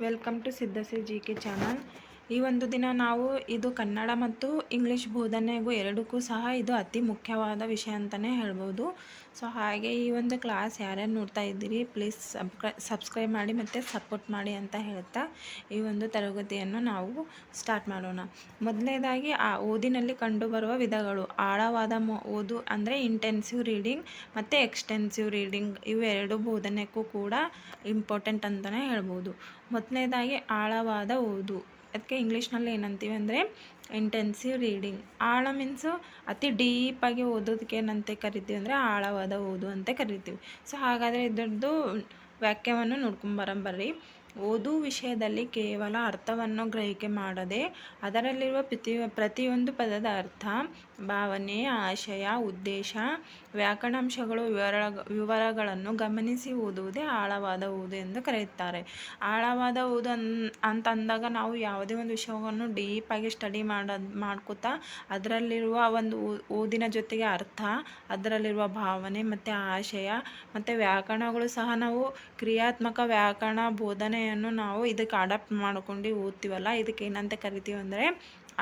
Welcome to सिद्धश्री जी के channel. ಈ ಒಂದು ದಿನ ನಾವು ಇದು ಕನ್ನಡ ಮತ್ತು ಇಂಗ್ಲೀಷ್ ಬೋಧನೆಗೂ ಎರಡಕ್ಕೂ ಸಹ ಇದು ಅತಿ ಮುಖ್ಯವಾದ ವಿಷಯ ಅಂತಲೇ ಹೇಳ್ಬೋದು. ಸೊ, ಹಾಗೆ ಈ ಒಂದು ಕ್ಲಾಸ್ ಯಾರ್ಯಾರು ನೋಡ್ತಾ ಇದ್ದೀರಿ ಪ್ಲೀಸ್ ಸಬ್ಸ್ಕ್ರೈ ಸಬ್ಸ್ಕ್ರೈಬ್ ಮಾಡಿ ಮತ್ತು ಸಪೋರ್ಟ್ ಮಾಡಿ ಅಂತ ಹೇಳ್ತಾ ಈ ಒಂದು ತರಗತಿಯನ್ನು ನಾವು ಸ್ಟಾರ್ಟ್ ಮಾಡೋಣ. ಮೊದಲನೇದಾಗಿ, ಆ ಓದಿನಲ್ಲಿ ಕಂಡುಬರುವ ವಿಧಗಳು ಆಳವಾದ ಓದು ಅಂದರೆ ಇಂಟೆನ್ಸಿವ್ ರೀಡಿಂಗ್ ಮತ್ತು ಎಕ್ಸ್ಟೆನ್ಸಿವ್ ರೀಡಿಂಗ್ ಇವೆರಡು ಬೋಧನೆಗೂ ಕೂಡ ಇಂಪಾರ್ಟೆಂಟ್ ಅಂತಲೇ ಹೇಳ್ಬೋದು. ಮೊದಲನೇದಾಗಿ, ಆಳವಾದ ಓದು. ಅದಕ್ಕೆ ಇಂಗ್ಲೀಷ್ನಲ್ಲಿ ಏನಂತೀವಿ ಅಂದರೆ ಇಂಟೆನ್ಸಿವ್ ರೀಡಿಂಗ್ ಆಳ ಮೀನ್ಸು ಅತಿ ಡೀಪಾಗಿ ಓದೋದಕ್ಕೆ ಏನಂತ ಕರಿತೀವಿ ಅಂದರೆ ಆಳವಾದ ಓದು ಅಂತ ಕರಿತೀವಿ. ಸೊ ಹಾಗಾದರೆ ಇದರದ್ದು ವ್ಯಾಖ್ಯವನ್ನು ನೋಡ್ಕೊಂಬರಂಬರ್ರಿ ಓದು ವಿಷಯದಲ್ಲಿ ಕೇವಲ ಅರ್ಥವನ್ನು ಗ್ರಹಿಕೆ ಮಾಡದೆ ಅದರಲ್ಲಿರುವ ಪ್ರತಿ, ಪ್ರತಿಯೊಂದು ಪದದ ಅರ್ಥ, ಭಾವನೆ, ಆಶಯ, ಉದ್ದೇಶ, ವ್ಯಾಕರಣಾಂಶಗಳು ವಿವರ ವಿವರಗಳನ್ನು ಗಮನಿಸಿ ಓದುವುದೇ ಆಳವಾದ ಓದು ಎಂದು ಕರೆಯುತ್ತಾರೆ. ಆಳವಾದ ಓದು ಅನ್, ಅಂತಂದಾಗ ನಾವು ಯಾವುದೇ ಒಂದು ವಿಷಯವನ್ನು ಡೀಪಾಗಿ ಸ್ಟಡಿ ಮಾಡ, ಮಾಡ್ಕೋತಾ ಅದರಲ್ಲಿರುವ ಒಂದು ಓದಿನ ಜೊತೆಗೆ ಅರ್ಥ, ಅದರಲ್ಲಿರುವ ಭಾವನೆ ಮತ್ತು ಆಶಯ ಮತ್ತು ವ್ಯಾಕರಣಗಳು ಸಹ ನಾವು ಕ್ರಿಯಾತ್ಮಕ ವ್ಯಾಕರಣ ಬೋಧನೆಯನ್ನು ನಾವು ಇದಕ್ಕೆ ಅಡಾಪ್ಟ್ ಮಾಡ್ಕೊಂಡು ಓದ್ತೀವಲ್ಲ, ಇದಕ್ಕೆ ಏನಂತ ಕರಿತೀವಿ ಅಂದರೆ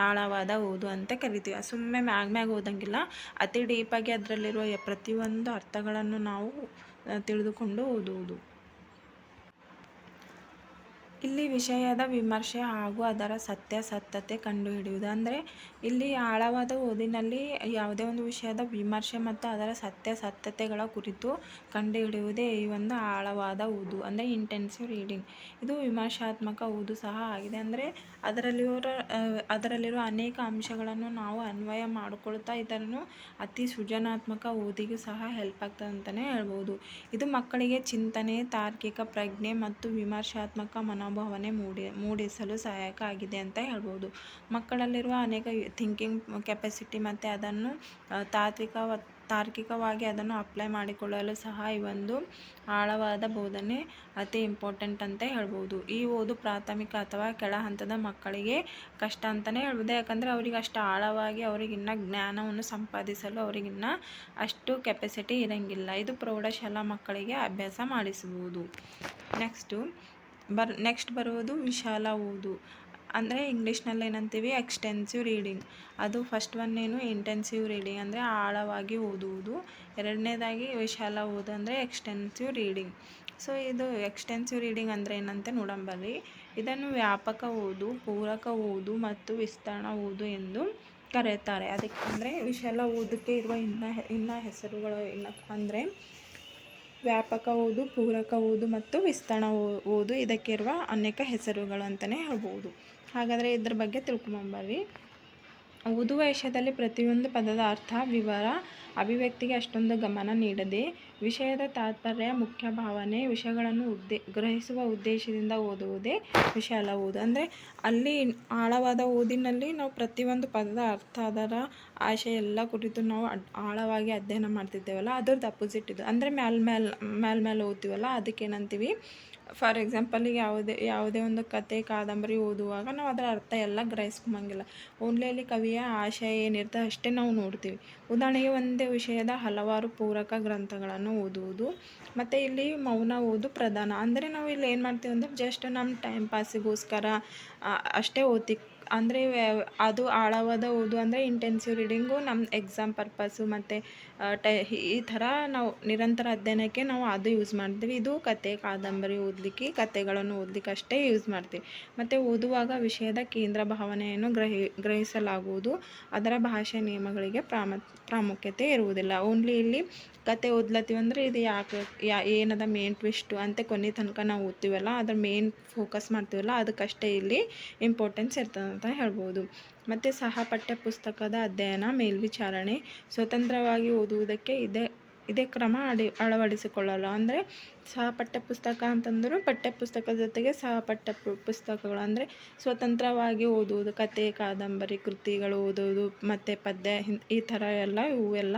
ಆಳವಾದ ಓದು ಅಂತ ಕರಿತೀವಿ. ಸುಮ್ಮನೆ ಮ್ಯಾಗ ಮ್ಯಾಗ ಓದಂಗಿಲ್ಲ, ಅತಿ ಡೀಪಾಗಿ ಅದರಲ್ಲಿರುವ ಪ್ರತಿಯೊಂದು ಅರ್ಥಗಳನ್ನು ನಾವು ತಿಳಿದುಕೊಂಡು ಓದುವುದು. ಇಲ್ಲಿ ವಿಷಯದ ವಿಮರ್ಶೆ ಹಾಗೂ ಅದರ ಸತ್ಯಾಸತ್ಯತೆ ಕಂಡುಹಿಡಿಯುವುದು. ಅಂದರೆ, ಇಲ್ಲಿ ಆಳವಾದ ಓದಿನಲ್ಲಿ ಯಾವುದೇ ಒಂದು ವಿಷಯದ ವಿಮರ್ಶೆ ಮತ್ತು ಅದರ ಸತ್ಯಾಸತ್ಯತೆಗಳ ಕುರಿತು ಕಂಡುಹಿಡಿಯುವುದೇ ಈ ಒಂದು ಆಳವಾದ ಓದು. ಅಂದರೆ ಇಂಟೆನ್ಸಿವ್ ರೀಡಿಂಗ್ ಇದು ವಿಮರ್ಶಾತ್ಮಕ ಓದು ಸಹ ಆಗಿದೆ. ಅಂದರೆ ಅದರಲ್ಲಿರೋ ಅದರಲ್ಲಿರುವ ಅನೇಕ ಅಂಶಗಳನ್ನು ನಾವು ಅನ್ವಯ ಮಾಡಿಕೊಳ್ತಾ ಇದನ್ನು ಅತಿ ಸೃಜನಾತ್ಮಕ ಓದಿಗೂ ಸಹ ಹೆಲ್ಪ್ ಆಗ್ತದೆ ಅಂತಲೇ ಹೇಳ್ಬೋದು. ಇದು ಮಕ್ಕಳಿಗೆ ಚಿಂತನೆ, ತಾರ್ಕಿಕ ಪ್ರಜ್ಞೆ ಮತ್ತು ವಿಮರ್ಶಾತ್ಮಕ ಮನೋ ಮನೋಭಾವನೆ ಮೂಡಿ, ಮೂಡಿಸಲು ಸಹಾಯಕ ಆಗಿದೆ ಅಂತ ಹೇಳ್ಬೋದು. ಮಕ್ಕಳಲ್ಲಿರುವ ಅನೇಕ ಥಿಂಕಿಂಗ್ ಕೆಪಾಸಿಟಿ ಮತ್ತು ಅದನ್ನು ತಾತ್ವಿಕ ತಾರ್ಕಿಕವಾಗಿ ಅದನ್ನು ಅಪ್ಲೈ ಮಾಡಿಕೊಳ್ಳಲು ಸಹ ಈ ಒಂದು ಆಳವಾದ ಬೋಧನೆ ಅತಿ ಇಂಪಾರ್ಟೆಂಟ್ ಅಂತ ಹೇಳ್ಬೋದು. ಈ ಓದು ಪ್ರಾಥಮಿಕ ಅಥವಾ ಕೆಳ ಹಂತದ ಮಕ್ಕಳಿಗೆ ಕಷ್ಟ ಅಂತಲೇ ಹೇಳ್ಬೋದು. ಯಾಕಂದರೆ ಅವರಿಗೆ ಅಷ್ಟು ಆಳವಾಗಿ ಅವರಿಗಿನ್ನ ಜ್ಞಾನವನ್ನು ಸಂಪಾದಿಸಲು ಅವರಿಗಿನ್ನ ಅಷ್ಟು ಕೆಪಾಸಿಟಿ ಇರೋಂಗಿಲ್ಲ. ಇದು ಪ್ರೌಢಶಾಲಾ ಮಕ್ಕಳಿಗೆ ಅಭ್ಯಾಸ ಮಾಡಿಸಬಹುದು ನೆಕ್ಸ್ಟು ಬರ್ ನೆಕ್ಸ್ಟ್ ಬರುವುದು ವಿಶಾಲ ಓದು ಅಂದರೆ ಇಂಗ್ಲೀಷ್ನಲ್ಲಿ ಏನಂತೀವಿ? ಎಕ್ಸ್ಟೆನ್ಸಿವ್ ರೀಡಿಂಗ್ ಅದು ಫಸ್ಟ್ ಒನ್ ಏನು? ಇಂಟೆನ್ಸಿವ್ ರೀಡಿಂಗ್ ಅಂದರೆ ಆಳವಾಗಿ ಓದುವುದು. ಎರಡನೇದಾಗಿ ವಿಶಾಲ ಓದು ಅಂದರೆ ಎಕ್ಸ್ಟೆನ್ಸಿವ್ ರೀಡಿಂಗ್ ಸೊ ಇದು ಎಕ್ಸ್ಟೆನ್ಸಿವ್ ರೀಡಿಂಗ್ ಅಂದರೆ ಏನಂತೆ ನೋಡಂಬರ್ರಿ ಇದನ್ನು ವ್ಯಾಪಕ ಓದು ಪೂರಕ ಓದು ಮತ್ತು ವಿಸ್ತರಣ ಓದು ಎಂದು ಕರೆಯುತ್ತಾರೆ. ಅದಕ್ಕೆ ಅಂದರೆ ವಿಶಾಲ ಓದಕ್ಕೆ ಇರುವ ಇನ್ನ ಇನ್ನ ಹೆಸರುಗಳು ಏನಪ್ಪ ಅಂದರೆ ವ್ಯಾಪಕ ಓದು, ಪೂರಕ ಓದು ಮತ್ತು ವಿಸ್ತರಣ ಓದು ಇದಕ್ಕಿರುವ ಅನೇಕ ಹೆಸರುಗಳು ಅಂತಲೇ ಹೇಳ್ಬೋದು. ಹಾಗಾದರೆ ಇದ್ರ ಬಗ್ಗೆ ತಿಳ್ಕೊಂಬರ್ರಿ. ಓದುವ ವಿಷಯದಲ್ಲಿ ಪ್ರತಿಯೊಂದು ಪದದ ಅರ್ಥ, ವಿವರ ಅಭಿವ್ಯಕ್ತಿಗೆ ಅಷ್ಟೊಂದು ಗಮನ ನೀಡದೆ ವಿಷಯದ ತಾತ್ಪರ್ಯ, ಮುಖ್ಯ ಭಾವನೆ, ವಿಷಯಗಳನ್ನು ಉದ್ದೇ, ಗ್ರಹಿಸುವ ಉದ್ದೇಶದಿಂದ ಓದುವುದೇ ವಿಶಾಲ ಓದು. ಅಂದರೆ ಅಲ್ಲಿ ಆಳವಾದ ಓದಿನಲ್ಲಿ ನಾವು ಪ್ರತಿಯೊಂದು ಪದದ ಅರ್ಥ, ಅದರ ಆಶಯ ಎಲ್ಲ ಕುರಿತು ನಾವು ಆಳವಾಗಿ ಅಧ್ಯಯನ ಮಾಡ್ತಿದ್ದೇವಲ್ಲ, ಅದ್ರದ್ದು ಅಪೋಸಿಟ್ ಇದು. ಅಂದರೆ ಮ್ಯಾಲ್ ಮ್ಯಾಲ್ ಮ್ಯಾಲ್ ಮೇಲೆ ಓದ್ತೀವಲ್ಲ, ಅದಕ್ಕೆ ಏನಂತೀವಿ? ಫಾರ್ ಎಕ್ಸಾಂಪಲ್ ಯಾವುದೇ ಯಾವುದೇ ಒಂದು ಕತೆ, ಕಾದಂಬರಿ ಓದುವಾಗ ನಾವು ಅದರ ಅರ್ಥ ಎಲ್ಲ ಗ್ರಹಿಸ್ಕೊಂಬಂಗಿಲ್ಲ. ಓನ್ಲಿ ಅಲ್ಲಿ ಕವಿಯ ಆಶಯ ಏನಿರ್ತದೆ ಅಷ್ಟೇ ನಾವು ನೋಡ್ತೀವಿ. ಉದಾಹರಣೆಗೆ ಒಂದೇ ವಿಷಯದ ಹಲವಾರು ಪೂರಕ ಗ್ರಂಥಗಳನ್ನು ಓದುವುದು. ಮತ್ತು ಇಲ್ಲಿ ಮೌನ ಓದು ಪ್ರಧಾನ. ಅಂದರೆ ನಾವು ಇಲ್ಲಿ ಏನು ಮಾಡ್ತೀವಿ ಅಂದರೆ ಜಸ್ಟ್ ನಮ್ಮ ಟೈಮ್ ಪಾಸಿಗೋಸ್ಕರ ಅಷ್ಟೇ ಓದ್ತಿ ಅಂದರೆ ಅದು ಆಳವಾದ ಓದು ಅಂದರೆ ಇಂಟೆನ್ಸಿವ್ ರೀಡಿಂಗು ನಮ್ಮ ಎಕ್ಸಾಮ್ ಪರ್ಪಸ್ಸು ಮತ್ತು ಟೈ, ಈ ಥರ ನಾವು ನಿರಂತರ ಅಧ್ಯಯನಕ್ಕೆ ನಾವು ಅದು ಯೂಸ್ ಮಾಡ್ತೀವಿ. ಇದು ಕತೆ, ಕಾದಂಬರಿ ಓದಲಿಕ್ಕೆ, ಕತೆಗಳನ್ನು ಓದಲಿಕ್ಕೆ ಅಷ್ಟೇ ಯೂಸ್ ಮಾಡ್ತೀವಿ. ಮತ್ತು ಓದುವಾಗ ವಿಷಯದ ಕೇಂದ್ರ ಭಾವನೆಯನ್ನು ಗ್ರಹಿ, ಗ್ರಹಿಸಲಾಗುವುದು. ಅದರ ಭಾಷೆ ನಿಯಮಗಳಿಗೆ ಪ್ರಾಮ, ಪ್ರಾಮುಖ್ಯತೆ ಇರುವುದಿಲ್ಲ. ಓನ್ಲಿ ಇಲ್ಲಿ ಕತೆ ಓದ್ಲತ್ತೀವಿ ಅಂದರೆ ಇದು ಯಾಕೆ, ಯಾ, ಏನದ ಮೇನ್ ಟ್ವಿಸ್ಟು ಅಂತ ಕೊನೆ ತನಕ ನಾವು ಓದ್ತೀವಲ್ಲ, ಅದ್ರ ಮೇನ್ ಫೋಕಸ್ ಮಾಡ್ತೀವಲ್ಲ, ಅದಕ್ಕಷ್ಟೇ ಇಲ್ಲಿ ಇಂಪಾರ್ಟೆನ್ಸ್ ಇರ್ತದೆ. ಅಂತ ಹೇಳ್ಬೋದು. ಮತ್ತು ಸಹ ಪಠ್ಯ ಪುಸ್ತಕದ ಅಧ್ಯಯನ, ಮೇಲ್ವಿಚಾರಣೆ, ಸ್ವತಂತ್ರವಾಗಿ ಓದುವುದಕ್ಕೆ ಇದೇ ಇದೇ ಕ್ರಮ ಅಡಿ, ಅಳವಡಿಸಿಕೊಳ್ಳಲು. ಅಂದರೆ ಸಹ ಪಠ್ಯ ಪುಸ್ತಕ ಅಂತಂದರೂ ಪಠ್ಯಪುಸ್ತಕದ ಜೊತೆಗೆ ಸಹ ಪಠ್ಯ ಪುಸ್ತಕಗಳು ಅಂದರೆ ಸ್ವತಂತ್ರವಾಗಿ ಓದುವುದು, ಕತೆ, ಕಾದಂಬರಿ, ಕೃತಿಗಳು ಓದೋದು ಮತ್ತು ಪದ್ಯ ಈ ಥರ ಎಲ್ಲ ಇವೆಲ್ಲ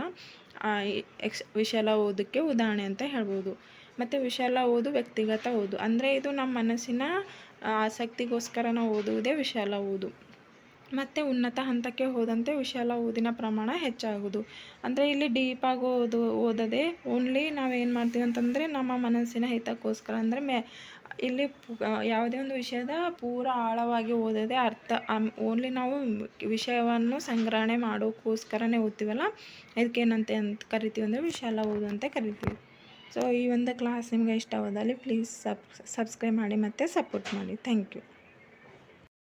ಎಕ್ಸ್ ವಿಶಾಲ ಓದಕ್ಕೆ ಉದಾಹರಣೆ ಅಂತ ಹೇಳ್ಬೋದು. ಮತ್ತು ವಿಶಾಲ ಓದು, ವ್ಯಕ್ತಿಗತ ಓದು. ಅಂದರೆ ಇದು ನಮ್ಮ ಮನಸ್ಸಿನ ಆಸಕ್ತಿಗೋಸ್ಕರ ನಾವು ಓದುವುದೇ ವಿಶಾಲ ಓದು ಮತ್ತು ಉನ್ನತ ಹಂತಕ್ಕೆ ಹೋದಂತೆ ವಿಶಾಲ ಓದಿನ ಪ್ರಮಾಣ ಹೆಚ್ಚಾಗುವುದು. ಅಂದರೆ ಇಲ್ಲಿ ಡೀಪಾಗಿ ಓದು, ಓದದೆ ಓನ್ಲಿ ನಾವೇನು ಮಾಡ್ತೀವಿ ಅಂತಂದರೆ ನಮ್ಮ ಮನಸ್ಸಿನ ಹಿತಕ್ಕೋಸ್ಕರ. ಅಂದರೆ ಮೆ ಇಲ್ಲಿ ಯಾವುದೇ ಒಂದು ವಿಷಯದ ಪೂರ ಆಳವಾಗಿ ಓದದೆ ಅರ್ಥ ಓನ್ಲಿ ನಾವು ವಿಷಯವನ್ನು ಸಂಗ್ರಹಣೆ ಮಾಡೋಕ್ಕೋಸ್ಕರನೇ ಓದ್ತೀವಲ್ಲ? ಇದಕ್ಕೇನಂತೆ ಅಂತ ಕರಿತೀವಿ ಅಂದರೆ ವಿಶಾಲ ಓದು ಅಂತ ಕರಿತೀವಿ. ಸೊ ಈ ಒಂದು ಕ್ಲಾಸ್ ನಿಮಗೆ ಇಷ್ಟವಾದಲ್ಲಿ ಪ್ಲೀಸ್ ಸಬ್ ಸಬ್ಸ್ಕ್ರೈಬ್ ಮಾಡಿ ಮತ್ತು ಸಪೋರ್ಟ್ ಮಾಡಿ. Thank you